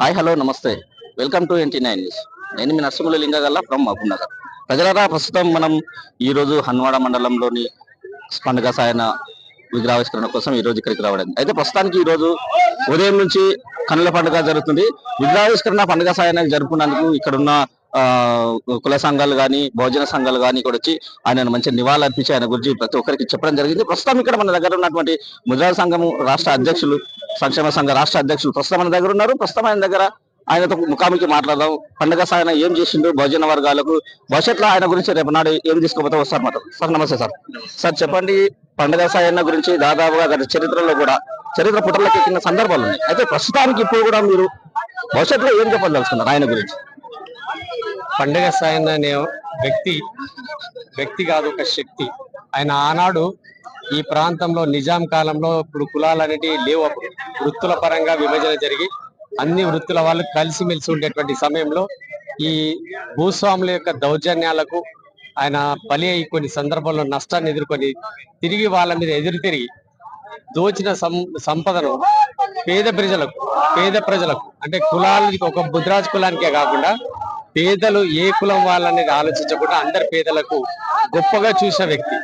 Hi hello namaste. Welcome to NT nine news. నేను మీ నర్సింహుల లింగగల్ల from Mahabubnagar. ప్రజలరా ప్రస్తుతం మనం ఈ రోజు హన్వాడ మండలంలోని పండుగ సాయన విగ్రహావిష్కరణ కోసం ఈ రోజు ఇక్కడికి రావడం. అయితే ప్రస్తుతానికి ఈ రోజు ఉదయం నుంచి కన్నుల పండుగ జరుగుతుంది. విగ్రహావిష్కరణ పండుగ సాయన జరుపుకున్నందుకు ఇక్కడున్న ఉన్న కుల సంఘాలు కానీ భోజన సంఘాలు కానీ ఇక్కడ వచ్చి ఆయన మంచి నివాళులు అర్పించి ఆయన గురించి ప్రతి ఒక్కరికి చెప్పడం జరిగింది. ప్రస్తుతం ఇక్కడ మన దగ్గర ఉన్నటువంటి ముద్రా సంఘము రాష్ట్ర అధ్యక్షులు సంక్షేమ సంఘ రాష్ట్ర అధ్యక్షులు ప్రస్తుతం మన దగ్గర ఉన్నారు. ప్రస్తుతం ఆయన దగ్గర ఆయనతో ముఖాముఖి మాట్లాడదాం. పండుగ సాయన ఏం చేసిండు? భోజన వర్గాలకు భవిష్యత్తులో ఆయన గురించి రేపు నాడు ఏం తీసుకోబోతే వస్తారు మాట సార్ నమస్తే సార్. సార్ చెప్పండి పండుగ సాయన్న గురించి దాదాపుగా గత చరిత్రలో కూడా చరిత్ర పుటల్లోకి ఎక్కిన సందర్భాలు ఉన్నాయి. అయితే ప్రస్తుతానికి ఇప్పుడు కూడా మీరు భవిష్యత్తులో ఏం చెప్పదలుచుకున్నారు ఆయన గురించి? పండగ సాయన్న అనే వ్యక్తి వ్యక్తి కాదు ఒక శక్తి. ఆయన ఆనాడు ఈ ప్రాంతంలో నిజాం కాలంలో ఇప్పుడు కులాలు అనేటివి లేవు అప్పుడు. వృత్తుల పరంగా విభజన జరిగి అన్ని వృత్తుల వాళ్ళు కలిసిమెలిసి ఉండేటువంటి సమయంలో ఈ భూస్వాముల యొక్క దౌర్జన్యాలకు ఆయన బలి అయి కొన్ని సందర్భాల్లో నష్టాన్ని ఎదుర్కొని తిరిగి వాళ్ళ మీద ఎదురు తిరిగి దోచిన సం సంపదను పేద ప్రజలకు పేద ప్రజలకు అంటే కులాలకి ఒక బుద్రాజ్ కులానికే కాకుండా పేదలు ఏ కులం వాళ్ళనేది ఆలోచించకుండా అందరి పేదలకు గొప్పగా చూసిన వ్యక్తి.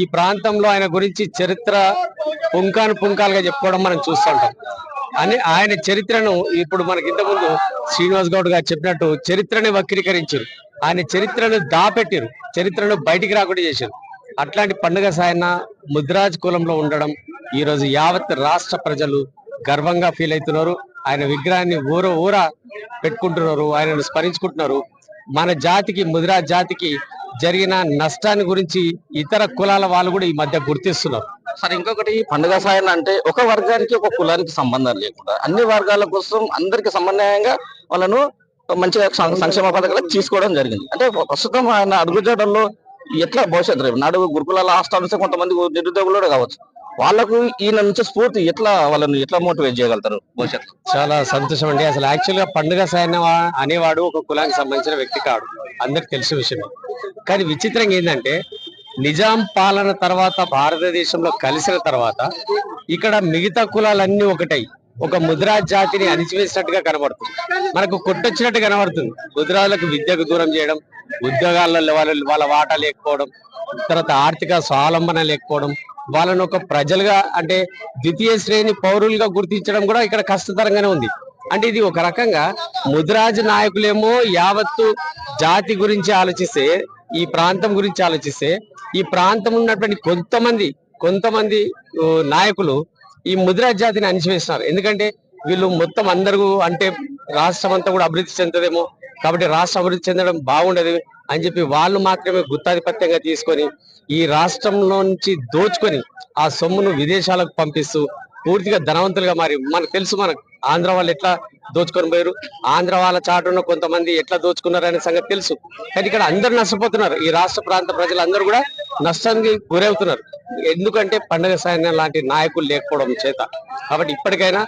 ఈ ప్రాంతంలో ఆయన గురించి చరిత్ర పుంకాను పుంకాలుగా చెప్పుకోవడం మనం చూస్తుంటాం అని ఆయన చరిత్రను ఇప్పుడు మనకి ఇంతకుముందు శ్రీనివాస్ గౌడ్ గారు చెప్పినట్టు చరిత్రని వక్రీకరించారు. ఆయన చరిత్రను దాపెట్టారు. చరిత్రను బయటికి రాకుండా చేశారు. అట్లాంటి పండుగ సాయన ముద్రాజ్ కులంలో ఉండడం ఈరోజు యావత్ రాష్ట్ర ప్రజలు గర్వంగా ఫీల్ అవుతున్నారు. ఆయన విగ్రహాన్ని ఊర ఊర పెట్టుకుంటున్నారు ఆయనను స్మరించుకుంటున్నారు. మన జాతికి ముద్రా జాతికి జరిగిన నష్టాన్ని గురించి ఇతర కులాల వాళ్ళు కూడా ఈ మధ్య గుర్తిస్తున్నారు. సార్ ఇంకొకటి పండుగ సాయం అంటే ఒక వర్గానికి ఒక కులానికి సంబంధం లేకుండా అన్ని వర్గాల కోసం అందరికి సమన్వయంగా వాళ్ళను మంచిగా సంక్షేమ పథకాలకు తీసుకోవడం జరిగింది. అంటే ప్రస్తుతం ఆయన అడుగుజాడల్లో ఎట్లా భవిష్యత్తు రేపు? నాడు గురుకులాల హాస్టల్స్ కొంతమంది నిరుద్యోగులు కూడా కావచ్చు. వాళ్ళకు ఈయన నుంచి స్ఫూర్తి ఎట్లా వాళ్ళని ఎట్లా మోటివేట్ చేయగలుగుతారు భవిష్యత్తు చాలా సంతోషం అండి. అసలు యాక్చువల్గా పండుగ సాయన అనేవాడు ఒక కులానికి సంబంధించిన వ్యక్తి కాడు. అందరికి తెలిసిన విషయమే. కానీ విచిత్రంగా ఏంటంటే నిజాం పాలన తర్వాత భారతదేశంలో కలిసిన తర్వాత ఇక్కడ మిగతా కులాలన్నీ ఒకటై. ఒక ముద్రా జాతిని అణిచివేసినట్టుగా కనబడుతుంది. మనకు కొట్టొచ్చినట్టు కనబడుతుంది. ముద్రాలకు విద్యకు దూరం చేయడం ఉద్యోగాలలో వాళ్ళ వాళ్ళ వాటా లేకపోవడం తర్వాత ఆర్థిక స్వావలంబన లేకపోవడం వాళ్ళను ఒక ప్రజలుగా అంటే ద్వితీయ శ్రేణి పౌరులుగా గుర్తించడం కూడా ఇక్కడ కష్టతరంగానే ఉంది. అంటే ఇది ఒక రకంగా ముదిరాజ్ నాయకులేమో యావత్తు జాతి గురించి ఆలోచిస్తే ఈ ప్రాంతం గురించి ఆలోచిస్తే ఈ ప్రాంతం ఉన్నటువంటి కొంతమంది కొంతమంది నాయకులు ఈ ముదిరాజ్ జాతిని అణిచివేస్తున్నారు. ఎందుకంటే వీళ్ళు మొత్తం అందరూ అంటే రాష్ట్రం అంతా కూడా అభివృద్ధి చెందదేమో కాబట్టి రాష్ట్రం అభివృద్ధి చెందడం బాగుండదు. అని చెప్పి వాళ్ళు మాత్రమే గుత్తాధిపత్యంగా తీసుకొని ఈ రాష్ట్రంలో నుంచి దోచుకొని ఆ సొమ్మును విదేశాలకు పంపిస్తూ పూర్తిగా ధనవంతులుగా మారి మనకు తెలుసు మనకు ఆంధ్ర వాళ్ళు ఎట్లా దోచుకొని పోయారు ఆంధ్ర వాళ్ళ చాటున కొంతమంది ఎట్లా దోచుకున్నారు అనే సంగతి తెలుసు. కానీ ఇక్కడ అందరు నష్టపోతున్నారు. ఈ రాష్ట్ర ప్రాంత ప్రజలందరూ కూడా నష్టానికి గురవుతున్నారు. ఎందుకంటే పండగ సైన్యం లాంటి నాయకులు లేకపోవడం చేత. కాబట్టి ఇప్పటికైనా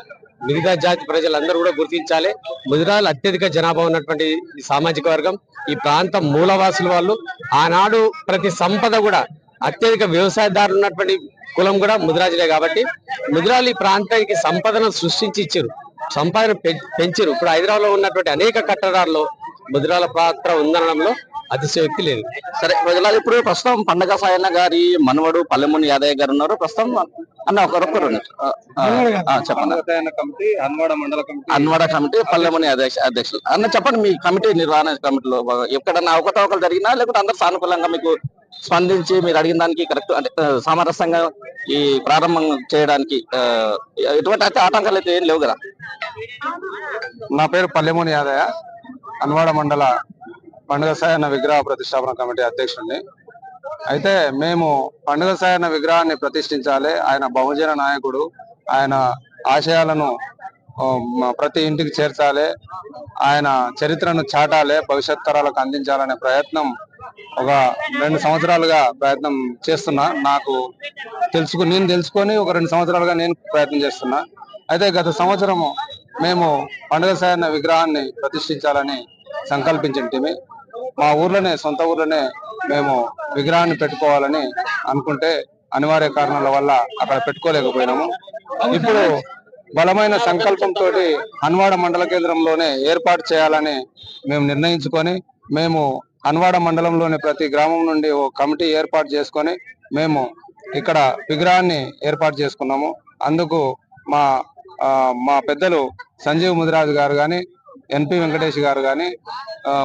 మిగతా జాతి ప్రజలందరూ కూడా గుర్తించాలి. ముదిరాలు అత్యధిక జనాభా ఉన్నటువంటి సామాజిక వర్గం. ఈ ప్రాంతం మూలవాసుల వాళ్ళు. ఆనాడు ప్రతి సంపద కూడా అత్యధిక వ్యవసాయదారులు ఉన్నటువంటి కులం కూడా ముదిరాజులే కాబట్టి ముదిరాలు ఈ ప్రాంతానికి సంపదను సృష్టించి ఇచ్చారు సంపాదన పె- పెంచారు ఇప్పుడు హైదరాబాద్లో ఉన్నటువంటి అనేక కట్టడాల్లో ముదిరాల పాత్ర ఉందనడంలో అతిశయోక్తి లేదు. సరే ప్రజలు ఇప్పుడు ప్రస్తుతం పండగ సాయన్న గారి మనవడు పల్లెముని యాదయ్య గారు ఉన్నారు. ప్రస్తుతం అన్న ఒకరొకరు చెప్పండి. కమిటీ హన్వాడ మండల కమిటీ. అన్వాడ కమిటీ పల్లెముని అధ్యక్ష అధ్యక్షులు. అన్న చెప్పండి మీ కమిటీ నిర్వహణ కమిటీలో ఎక్కడన్నా అవకతవకలు జరిగినా లేకపోతే అందరు సానుకూలంగా మీకు స్పందించి మీరు అడిగిన దానికి కరెక్ట్ అంటే సామరస్యంగా ఈ ప్రారంభం చేయడానికి ఆ, ఎటువంటి అయితే ఆటంకాలు అయితే ఏం లేవు కదా. నా పేరు పల్లెమూని యాదయ్య హన్వాడ మండల పండుగ సాయన్న విగ్రహ ప్రతిష్టాపన కమిటీ అధ్యక్షుడిని. అయితే మేము పండుగ సాయన్న విగ్రహాన్ని ప్రతిష్ఠించాలి. ఆయన బహుజన నాయకుడు. ఆయన ఆశయాలను ప్రతి ఇంటికి చేర్చాలి. ఆయన చరిత్రను చాటాలి. భవిష్యత్ తరాలకు అందించాలనే ప్రయత్నం ఒక రెండు సంవత్సరాలుగా ప్రయత్నం చేస్తున్నా. నాకు తెలుసుకు నేను తెలుసుకొని ఒక రెండు సంవత్సరాలుగా నేను ప్రయత్నం చేస్తున్నా. అయితే గత సంవత్సరము మేము పండుగ సాయన్న విగ్రహాన్ని ప్రతిష్ఠించాలని సంకల్పించింటిమి మా ఊర్లోనే సొంత ఊర్లోనే మేము విగ్రహాన్ని పెట్టుకోవాలని అనుకుంటే అనివార్య కారణాల వల్ల అక్కడ పెట్టుకోలేకపోయినాము. ఇప్పుడు బలమైన సంకల్పంతో హన్వాడ మండల కేంద్రంలోనే ఏర్పాటు చేయాలని మేము నిర్ణయించుకొని మేము హన్వాడ మండలంలోని ప్రతి గ్రామం నుండి ఓ కమిటీ ఏర్పాటు చేసుకొని మేము ఇక్కడ విగ్రహాన్ని ఏర్పాటు చేసుకున్నాము. అందుకు మా ఆ, మా పెద్దలు సంజీవ్ ముదిరాజు గారు కానీ ఎన్పి వెంకటేష్ గారు కానీ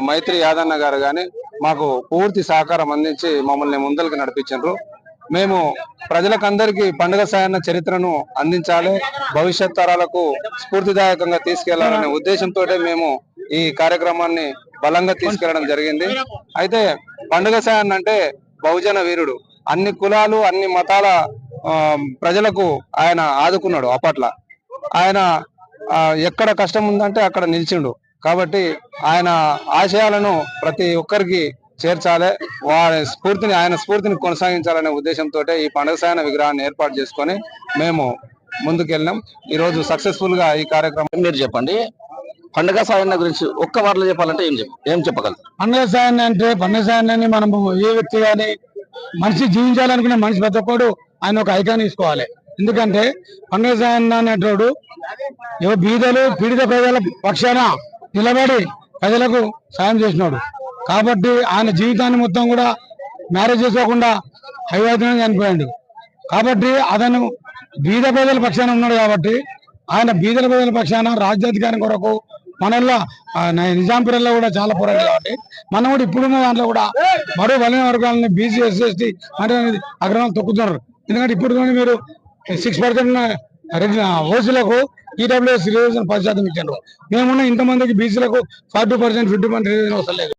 మైత్రి యాదన్న గారు కానీ మాకు పూర్తి సహకారం అందించి మమ్మల్ని ముందరికి నడిపించారు మేము ప్రజలకందరికీ పండుగ సాయన్న చరిత్రను అందించాలి భవిష్యత్ తరాలకు స్ఫూర్తిదాయకంగా తీసుకెళ్ళాలనే ఉద్దేశంతో మేము ఈ కార్యక్రమాన్ని బలంగా తీసుకెళ్ళడం జరిగింది. అయితే పండుగ సాయన్న అంటే బహుజన వీరుడు. అన్ని కులాలు అన్ని మతాల ప్రజలకు ఆయన ఆదుకున్నాడు అప్పట్ల. ఆయన ఎక్కడ కష్టం ఉందంటే అక్కడ నిలిచిండు. కాబట్టి ఆయన ఆశయాలను ప్రతి ఒక్కరికి చేర్చాలి. వారి స్ఫూర్తిని ఆయన స్ఫూర్తిని కొనసాగించాలనే ఉద్దేశంతో ఈ పండుగ సాయన విగ్రహాన్ని ఏర్పాటు చేసుకొని మేము ముందుకెళ్ళాం ఈ రోజు సక్సెస్ఫుల్గా ఈ కార్యక్రమం మీరు చెప్పండి? పండుగ సాయన్న గురించి ఒక్క వారిలో చెప్పాలంటే ఏం ఏం చెప్పగలరు? పండుగ సాయాన్ని అంటే పండుగ సాయాన్ని మనము ఏ వ్యక్తి కానీ మనిషి జీవించాలనుకునే మనిషి ప్రతి ఒక్కడు ఆయన ఒక ఐకాన్ తీసుకోవాలి. ఎందుకంటే పండుగ అనేటోడు బీదలు పీడిత ప్రజల పక్షాన నిలబడి ప్రజలకు సాయం చేసినాడు. కాబట్టి ఆయన జీవితాన్ని మొత్తం కూడా మ్యారేజ్ చేసుకోకుండా హైవేతనే చనిపోయాడు. కాబట్టి అతను బీద ప్రజల పక్షాన ఉన్నాడు కాబట్టి ఆయన బీదల ప్రజల పక్షాన రాజ్యాధికారం కొరకు మనల్లో నిజాం న- కూడా చాలా పోరాడు కాబట్టి మనం కూడా ఇప్పుడున్న దాంట్లో కూడా మరో బలైన వర్గాలని బీసీ ఎస్సీ ఎస్టీ అంటే అగ్రహాలు తొక్కుతున్నారు. ఎందుకంటే ఇప్పుడు మీరు సిక్స్ పర్సెంట్ ఓసీలకు ఈడబ్ల్యూఎస్ రిజర్వేషన్ పది శాతం ఇచ్చారు. మేమున్న ఇంతమందికి బీసీలకు forty percent fifty percent reservation వస్తలేదు